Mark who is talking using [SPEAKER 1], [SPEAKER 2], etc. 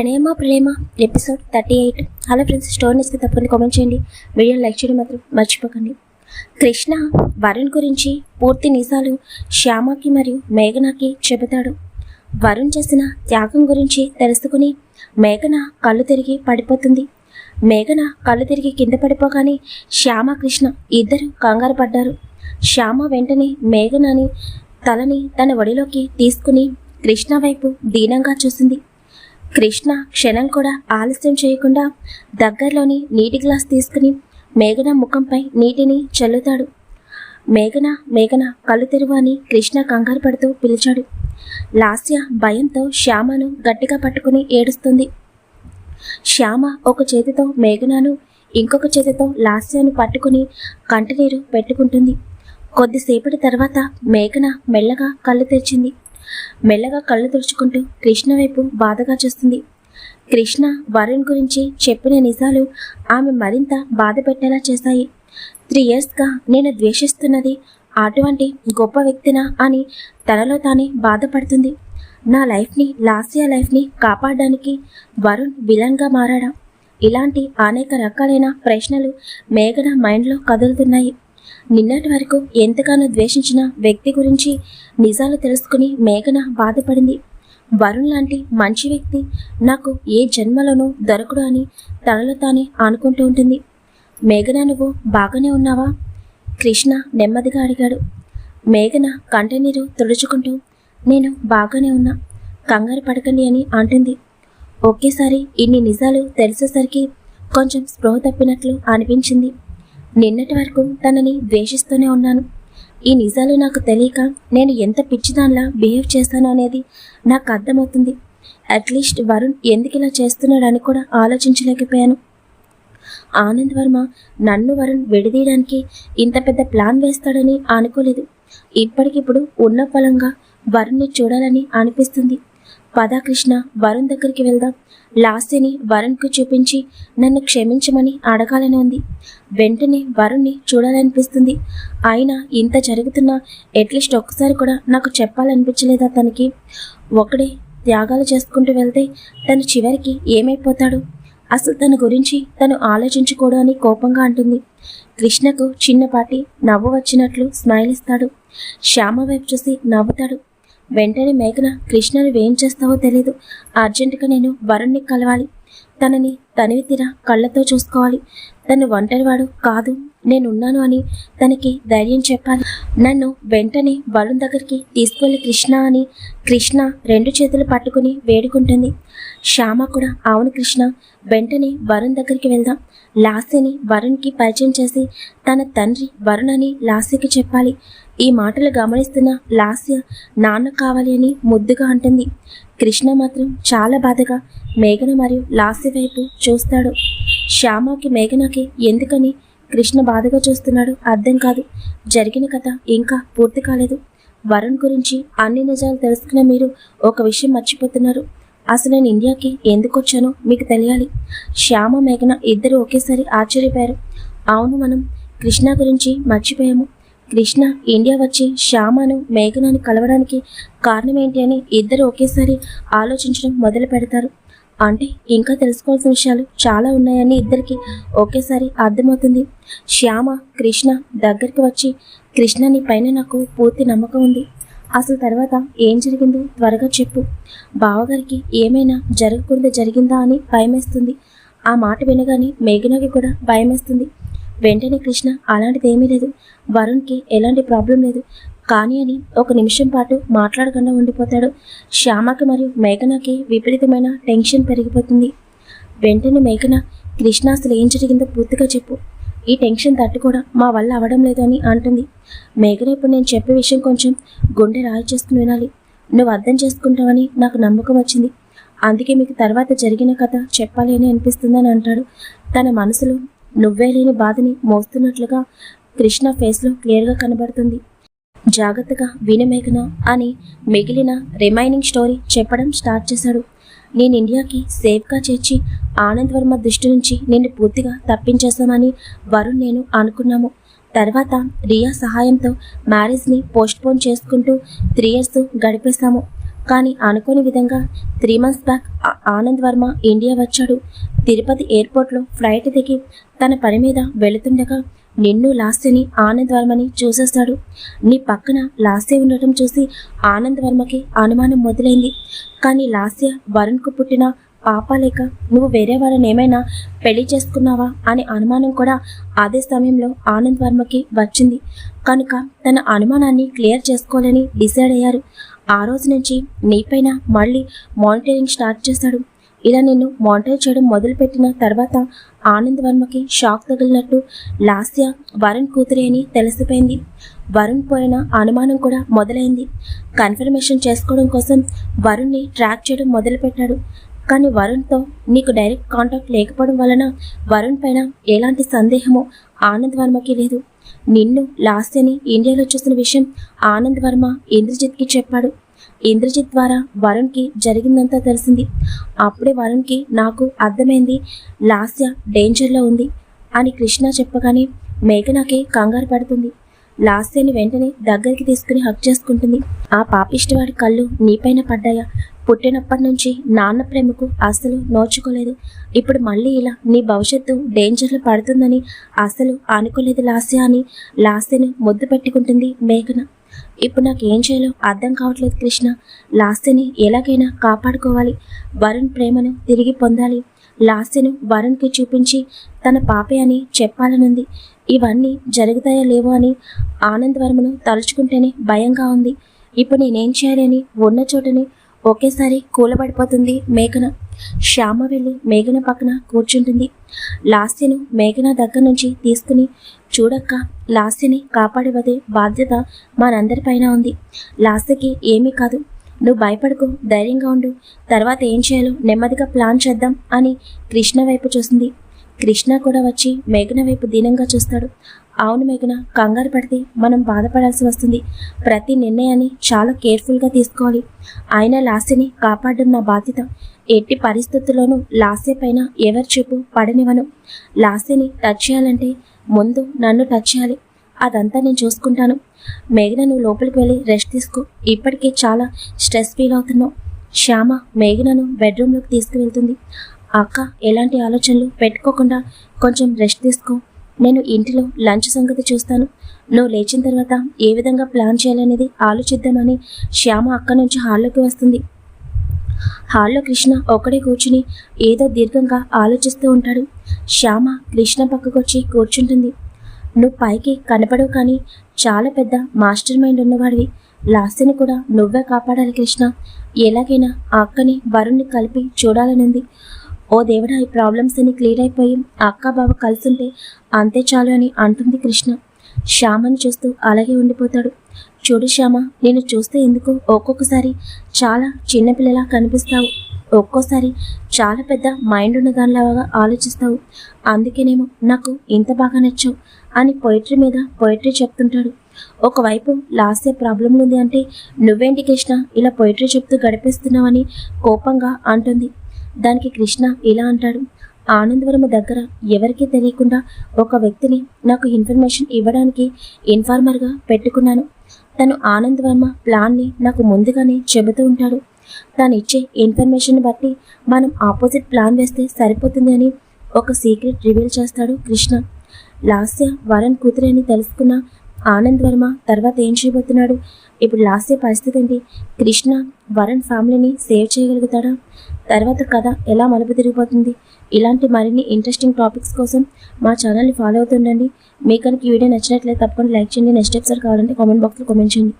[SPEAKER 1] ప్రణయమా ప్రేమ? Episode thirty eight. Hello friends store ఇస్తే తప్పకుండా comment చేయండి. వీడియో లైక్ చేయడం మాత్రం మర్చిపోకండి. కృష్ణ వరుణ్ గురించి పూర్తి నిజాలు శ్యామకి మరియు మేఘనాకి చెబుతాడు. వరుణ్ చేసిన త్యాగం గురించి తెలుసుకుని మేఘన కళ్ళు తిరిగి పడిపోతుంది. మేఘన కళ్ళు తిరిగి కింద పడిపోగానే శ్యామ కృష్ణ ఇద్దరు కంగారు పడ్డారు. శ్యామ వెంటనే మేఘనని తలని తన ఒడిలోకి తీసుకుని కృష్ణ వైపు దీనంగా చూసింది. కృష్ణ క్షణం కూడా ఆలస్యం చేయకుండా దగ్గరలోని నీటి గ్లాస్ తీసుకుని మేఘన ముఖంపై నీటిని చల్లుతాడు. మేఘన మేఘన కళ్ళు తెరువు అని కృష్ణ కంగారు పడుతూ పిలిచాడు. లాస్య భయంతో శ్యామను గట్టిగా పట్టుకుని ఏడుస్తుంది. శ్యామ ఒక చేతితో మేఘనను ఇంకొక చేతితో లాస్యను పట్టుకుని కంటినీరు పెట్టుకుంటుంది. కొద్దిసేపటి తర్వాత మేఘన మెల్లగా కళ్ళు తెరిచింది. మెల్లగా కళ్ళు తుడుచుకుంటూ కృష్ణ వైపు బాధగా చూస్తుంది. కృష్ణ వరుణ్ గురించి చెప్పిన నిజాలు ఆమె మరింత బాధ పెట్టేలా చేశాయి త్రీ ఇయర్స్గా నేను ద్వేషిస్తున్నది అటువంటి గొప్ప వ్యక్తినా అని తనలో తానే బాధపడుతుంది. నా లైఫ్ని లాస్యా లైఫ్ని కాపాడడానికి వరుణ్ విలన్గా మారాడా? ఇలాంటి అనేక రకాలైన ప్రశ్నలు మేఘన మైండ్లో కదులుతున్నాయి. నిన్నటి వరకు ఎంతగానో ద్వేషించిన వ్యక్తి గురించి నిజాలు తెలుసుకుని మేఘన బాధపడింది. వరుణ్ లాంటి మంచి వ్యక్తి నాకు ఏ జన్మలోనూ దొరకడు అని తనలో తానే అనుకుంటూ ఉంటుంది. మేఘన నువ్వు బాగానే ఉన్నావా? కృష్ణ నెమ్మదిగా అడిగాడు. మేఘన కంటనీరు తుడుచుకుంటూ నేను బాగానే ఉన్నా కంగారు పడకండి అని అంటుంది. ఒకేసారి ఇన్ని నిజాలు తెలిసేసరికి కొంచెం స్పృహ తప్పినట్లు అనిపించింది. నిన్నటి వరకు తనని ద్వేషిస్తూనే ఉన్నాను. ఈ నిజాలు నాకు తెలియక నేను ఎంత పిచ్చిదానిలా బిహేవ్ చేస్తాను అనేది నాకు అర్థమవుతుంది. అట్లీస్ట్ వరుణ్ ఎందుకు ఇలా చేస్తున్నాడని కూడా ఆలోచించలేకపోయాను. ఆనంద్ వర్మ నన్ను వరుణ్ విడదీయడానికి ఇంత పెద్ద ప్లాన్ వేస్తాడని అనుకోలేదు. ఇప్పటికిప్పుడు ఉన్న ఫలంగా వరుణ్ణి చూడాలని అనిపిస్తుంది. పదా కృష్ణ వరుణ్ దగ్గరికి వెళ్దాం. లాస్యని వరుణ్కు చూపించి నన్ను క్షమించమని అడగాలని ఉంది. వెంటనే వరుణ్ణి చూడాలనిపిస్తుంది. అయినా ఇంత జరుగుతున్నా అట్లీస్ట్ ఒక్కసారి కూడా నాకు చెప్పాలనిపించలేదా తనకి? ఒకడే త్యాగాలు చేసుకుంటూ వెళ్తే తను చివరికి ఏమైపోతాడు? అసలు తన గురించి తను ఆలోచించుకోడు అని కోపంగా అంటుంది. కృష్ణకు చిన్నపాటి నవ్వు వచ్చినట్లు స్మైల్ ఇస్తాడు శ్యామ వైపు చూసి నవ్వుతాడు. వెంటనే మేఘన కృష్ణను వేం చేస్తావో తెలియదు అర్జెంటుగా నేను వరుణ్ణి కలవాలి. తనని తనివి తీర కళ్ళతో చూసుకోవాలి. తను ఒంటరివాడు కాదు. నేనున్నాను అని తనకి ధైర్యం చెప్పాలి. నన్ను వెంటనే వరుణ్ దగ్గరికి తీసుకెళ్ళి కృష్ణ అని కృష్ణ రెండు చేతులు పట్టుకుని వేడుకుంటుంది. శ్యామ కూడా అవును కృష్ణ వెంటనే వరుణ్ దగ్గరికి వెళ్దాం. లాస్యని వరుణ్కి పరిచయం చేసి తన తండ్రి వరుణ్ అని లాస్యకి చెప్పాలి. ఈ మాటలు గమనిస్తున్న లాస్య నాన్న కావాలి అని ముద్దుగా అంటుంది. కృష్ణ మాత్రం చాలా బాధగా మేఘన మరియు లాస్య వైపు చూస్తాడు. శ్యామకి మేఘనకి ఎందుకని కృష్ణ బాధగా చూస్తున్నాడు అర్థం కాదు. జరిగిన కథ ఇంకా పూర్తి కాలేదు. వరుణ్ గురించి అన్ని నిజాలు తెలుసుకున్న మీరు ఒక విషయం మర్చిపోతున్నారు. అసలు నేను ఇండియాకి ఎందుకు వచ్చానో మీకు తెలియాలి. శ్యామ మేఘన ఇద్దరు ఒకేసారి ఆశ్చర్యపోయారు. అవును మనం కృష్ణ గురించి మర్చిపోయాము. కృష్ణ ఇండియా వచ్చి శ్యామను మేఘనాన్ని కలవడానికి కారణం ఏంటి అని ఇద్దరు ఒకేసారి ఆలోచించడం మొదలు పెడతారు. అంటే ఇంకా తెలుసుకోవాల్సిన విషయాలు చాలా ఉన్నాయని ఇద్దరికి ఒకేసారి అర్థమవుతుంది. శ్యామ కృష్ణ దగ్గరికి వచ్చి కృష్ణ నీ పైన నాకు పూర్తి నమ్మకం ఉంది. అసలు తర్వాత ఏం జరిగిందో త్వరగా చెప్పు. బావగారికి ఏమైనా జరగకూడదు జరిగిందా అని భయమేస్తుంది. ఆ మాట వినగానే మేఘనకి కూడా భయమేస్తుంది. వెంటనే కృష్ణ అలాంటిది ఏమీ లేదు. వరుణ్కి ఎలాంటి ప్రాబ్లం లేదు. కానీ అని ఒక నిమిషం పాటు మాట్లాడకుండా ఉండిపోతాడు. శ్యామకి మరియు మేఘనకి విపరీతమైన టెన్షన్ పెరిగిపోతుంది. వెంటనే మేఘన కృష్ణ అసలు ఏం జరిగిందో పూర్తిగా చెప్పు. ఈ టెన్షన్ తట్టుకోవడం మా వల్ల అవడం లేదని అంటుంది. మేఘన ఇప్పుడు నేను చెప్పే విషయం కొంచెం గుండె రాయి చేసుకుని వినాలి. నువ్వు అర్థం చేసుకుంటావని నాకు నమ్మకం వచ్చింది. అందుకే మీకు తర్వాత జరిగిన కథ చెప్పాలి అని అనిపిస్తుందని అంటాడు. తన మనసులో నువ్వే లేని బాధని మోస్తున్నట్లుగా కృష్ణ ఫేస్లో క్లియర్గా కనబడుతుంది. జాగ్రత్తగా వినమేఘన అని మిగిలిన రిమైనింగ్ స్టోరీ చెప్పడం స్టార్ట్ చేశాడు. నేను ఇండియాకి సేఫ్గా చేర్చి ఆనంద్ వర్మ దృష్టి నుంచి నిన్ను పూర్తిగా తప్పించేస్తానని వరుణ్ నేను అనుకున్నాము. తర్వాత రియా సహాయంతో మ్యారేజ్ని పోస్ట్పోన్ చేసుకుంటూ త్రీ ఇయర్స్ గడిపేశాము. కానీ అనుకోని విధంగా three months back Anand Varma India వచ్చాడు. తిరుపతి ఎయిర్పోర్ట్లో ఫ్లైట్ దిగి తన పని మీద వెళుతుండగా నిన్ను లాస్యని ఆనందవర్మని చూసేస్తాడు. నీ పక్కన లాస్య ఉండటం చూసి ఆనందవర్మకి అనుమానం మొదలైంది. కానీ లాస్య వరుణ్కు పుట్టిన పాప లేక నువ్వు వేరే వాళ్ళని ఏమైనా పెళ్ళి చేసుకున్నావా అనే అనుమానం కూడా అదే సమయంలో ఆనంద్ వర్మకి వచ్చింది. కనుక తన అనుమానాన్ని క్లియర్ చేసుకోవాలని డిసైడ్ అయ్యారు. ఆ రోజు నుంచి నీపైన మళ్ళీ మానిటరింగ్ స్టార్ట్ చేశాడు ఇలా నేను మానిటర్ చేయడం మొదలుపెట్టిన తర్వాత ఆనంద్ వర్మకి షాక్ తగిలినట్టు లాస్య వరుణ్ కూతురే అని తెలిసిపోయింది. వరుణ్ పోయిన అనుమానం కూడా మొదలైంది. కన్ఫర్మేషన్ చేసుకోవడం కోసం వరుణ్ని ట్రాక్ చేయడం మొదలుపెట్టాడు. కానీ వరుణ్తో నీకు డైరెక్ట్ కాంటాక్ట్ లేకపోవడం వలన వరుణ్ పైన ఎలాంటి సందేహమో ఆనంద్ వర్మకి లేదు. నిన్ను లాస్యని ఇండియాలో చూసిన విషయం ఆనంద్ వర్మ ఇంద్రజిత్కి చెప్పాడు. ఇంద్రజిత్ ద్వారా వరుణ్కి జరిగిందంతా తెలిసింది. అప్పుడే వరుణ్కి నాకు అర్థమైంది లాస్య డేంజర్లో ఉంది అని కృష్ణ చెప్పగానే మేఘనాకి కంగారు పడుతుంది. లాస్యని వెంటనే దగ్గరికి తీసుకుని హక్ చేసుకుంటుంది. ఆ పాపిష్టివాడి కళ్ళు నీపైన పడ్డాయా? పుట్టినప్పటి నుంచి నాన్న ప్రేమకు అస్సలు నోచుకోలేదు. ఇప్పుడు మళ్ళీ ఇలా నీ భవిష్యత్తు డేంజర్లో పడుతుందని అసలు అనుకోలేదు లాస్య అని లాస్యను ముద్దు పెట్టుకుంటుంది మేఘన. ఇప్పుడు నాకు ఏం చేయాలో అర్థం కావట్లేదు కృష్ణ. లాస్యని ఎలాగైనా కాపాడుకోవాలి. వరుణ్ ప్రేమను తిరిగి పొందాలి. లాస్యను వరుణ్కి చూపించి తన పాపే అని చెప్పాలనుంది. ఇవన్నీ జరుగుతాయో లేవో అని ఆనంద్ వర్మను తలుచుకుంటేనే భయంగా ఉంది. ఇప్పుడు నేనేం చేయాలని ఉన్న చోటని ఒకేసారి కూలబడిపోతుంది మేఘన. శ్యామ వెళ్ళి మేఘన పక్కన కూర్చుంటుంది. లాస్యను మేఘన దగ్గర నుంచి తీసుకుని చూడక్క లాస్యని కాపాడవదే బాధ్యత మనందరిపైన ఉంది. లాస్యకి ఏమీ కాదు. నువ్వు భయపడకు ధైర్యంగా ఉండు. తర్వాత ఏం చేయాలో నెమ్మదిగా ప్లాన్ చేద్దాం అని కృష్ణ వైపు చూసింది. కృష్ణ కూడా వచ్చి మేఘన వైపు దీనంగా చూస్తాడు. అవును మేఘన కంగారు పడితే మనం బాధపడాల్సి వస్తుంది. ప్రతి నిర్ణయాన్ని చాలా కేర్ఫుల్గా తీసుకోవాలి. ఆయన లాస్యని కాపాడడం నా బాధ్యత. ఎట్టి పరిస్థితుల్లోనూ లాస్య పైన ఎవరి చెప్పు పడనివ్వను. లాస్యని టచ్ చేయాలంటే ముందు నన్ను టచ్ చేయాలి. అదంతా నేను చూసుకుంటాను. మేఘన నువ్వు లోపలికి వెళ్ళి రెస్ట్ తీసుకో. ఇప్పటికే చాలా స్ట్రెస్ ఫీల్ అవుతున్నావు. శ్యామ మేఘనను బెడ్రూమ్లోకి తీసుకువెళ్తుంది. అక్క ఎలాంటి ఆలోచనలు పెట్టుకోకుండా కొంచెం రెస్ట్ తీసుకో. నేను ఇంటిలో లంచ్ సంగతి చూస్తాను. నువ్వు లేచిన తర్వాత ఏ విధంగా ప్లాన్ చేయాలనేది ఆలోచిద్దామని శ్యామ అక్క నుంచి హాల్లోకి వస్తుంది. హాల్లో కృష్ణ ఒక్కడే కూర్చుని ఏదో దీర్ఘంగా ఆలోచిస్తూ ఉంటాడు. శ్యామ కృష్ణ పక్కకొచ్చి కూర్చుంటుంది. నువ్వు పైకి కనపడవు కానీ చాలా పెద్ద మాస్టర్ మైండ్ ఉన్నవాడివి. లాస్యని కూడా నువ్వే కాపాడాలి కృష్ణ. ఎలాగైనా ఆ అక్కని వరుణ్ణి కలిపి చూడాలనుంది. ఓ దేవుడా ఈ ప్రాబ్లమ్స్ అన్ని క్లియర్ అయిపోయి అక్క బావ కలిసింటే అంతే చాలు అని అంటుంది కృష్ణ. శ్యామని చూస్తూ అలాగే ఉండిపోతాడు. చూడు శ్యామ నేను చూస్తే ఎందుకు ఒక్కొక్కసారి చాలా చిన్నపిల్లలా కనిపిస్తావు. ఒక్కోసారి చాలా పెద్ద మైండ్ ఉన్న దానిలాగా ఆలోచిస్తావు. అందుకేనేమో నాకు ఇంత బాగా నచ్చావు అని పొయిటరీ మీద పొయిటరీ చెప్తుంటాడు. ఒకవైపు లాస్య ప్రాబ్లం ఉంది అంటే నువ్వేంటి కృష్ణ ఇలా పొయిటరీ చెప్తూ గడిపేస్తున్నావని కోపంగా అంటుంది. దానికి కృష్ణ ఇలా అంటాడు ఆనందవరం దగ్గర ఎవరికీ తెలియకుండా ఒక వ్యక్తిని నాకు ఇన్ఫర్మేషన్ ఇవ్వడానికి ఇన్ఫార్మర్గా పెట్టుకున్నాను. తను ఆనంద్ వర్మ ప్లాన్ని నాకు ముందుగానే చెబుతూ ఉంటాడు. తను ఇచ్చే ఇన్ఫర్మేషన్ బట్టి మనం ఆపోజిట్ ప్లాన్ వేస్తే సరిపోతుంది అని ఒక సీక్రెట్ రివీల్ చేస్తాడు కృష్ణ. లాస్య వరణ్ కూతురే అని తెలుసుకున్న ఆనంద్ వర్మ తర్వాత ఏం చేయబోతున్నాడు? ఇప్పుడు లాస్ట్ పరిస్థితి ఏంటి? కృష్ణ వరుణ్ ఫ్యామిలీని సేవ్ చేయగలుగుతాడా? తర్వాత కథ ఎలా మలుపు తిరిగిపోతుంది? ఇలాంటి మరిన్ని ఇంట్రెస్టింగ్ టాపిక్స్ కోసం మా ఛానల్ని ఫాలో అవుతుండండి. మీకు కనుక ఈ వీడియో నచ్చినట్లయితే తప్పకుండా లైక్ చేయండి. నెక్స్ట్ ఎపిసోడ్ కావాలంటే కామెంట్ బాక్స్లో కామెంట్ చేయండి.